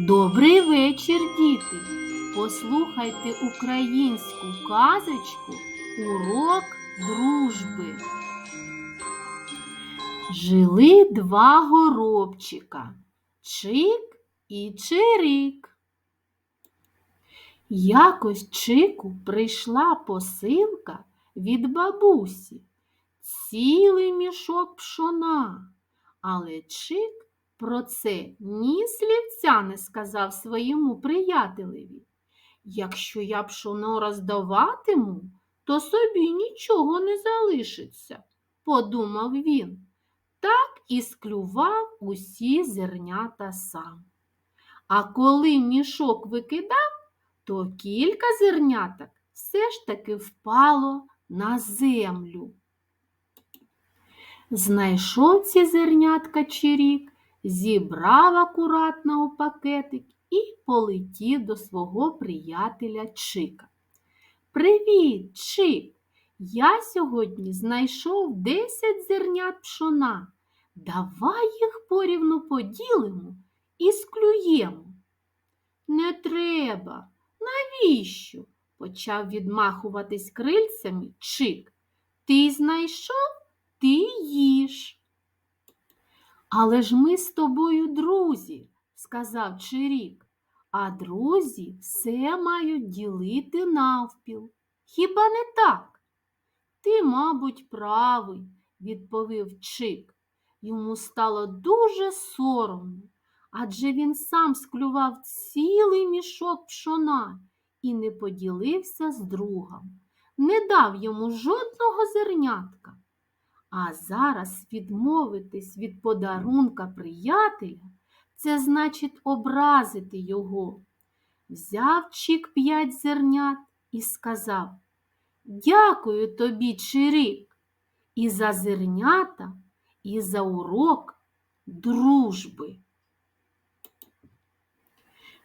Добрий вечір, діти! Послухайте українську казочку Урок дружби. Жили два горобчика Чик і Чирик. Якось Чику прийшла посилка від бабусі, цілий мішок пшона, але Чик про це ні слівця не сказав своєму приятелеві. Якщо я пшоно роздаватиму, то собі нічого не залишиться, подумав він. Так і склював усі зернята сам. А коли мішок викидав, то кілька зерняток все ж таки впало на землю. Знайшов ці зернятка чирік, зібрав акуратно у пакетик і полетів до свого приятеля Чика. Привіт, Чик! Я сьогодні знайшов 10 зернят пшона. Давай їх порівну поділимо і склюємо. Не треба. Навіщо? почав відмахуватись крильцями Чик. Ти знайшов, ти їж. Але ж ми з тобою друзі, сказав Чирік, а друзі все мають ділити навпіл. Хіба не так? Ти, мабуть, правий, відповів Чик. Йому стало дуже соромно, адже він сам склював цілий мішок пшона і не поділився з другом, не дав йому жодного зернятка. А зараз відмовитись від подарунка приятеля це значить образити його. Взяв Чик п'ять зернят і сказав Дякую тобі, Чирик, і за зернята, і за урок дружби.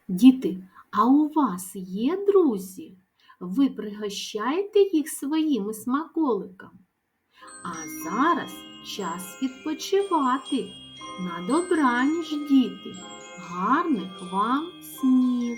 Діти, а у вас є друзі? Ви пригощаєте їх своїми смаколиками? А зараз час відпочивати. На добраніч, діти, гарних вам снів!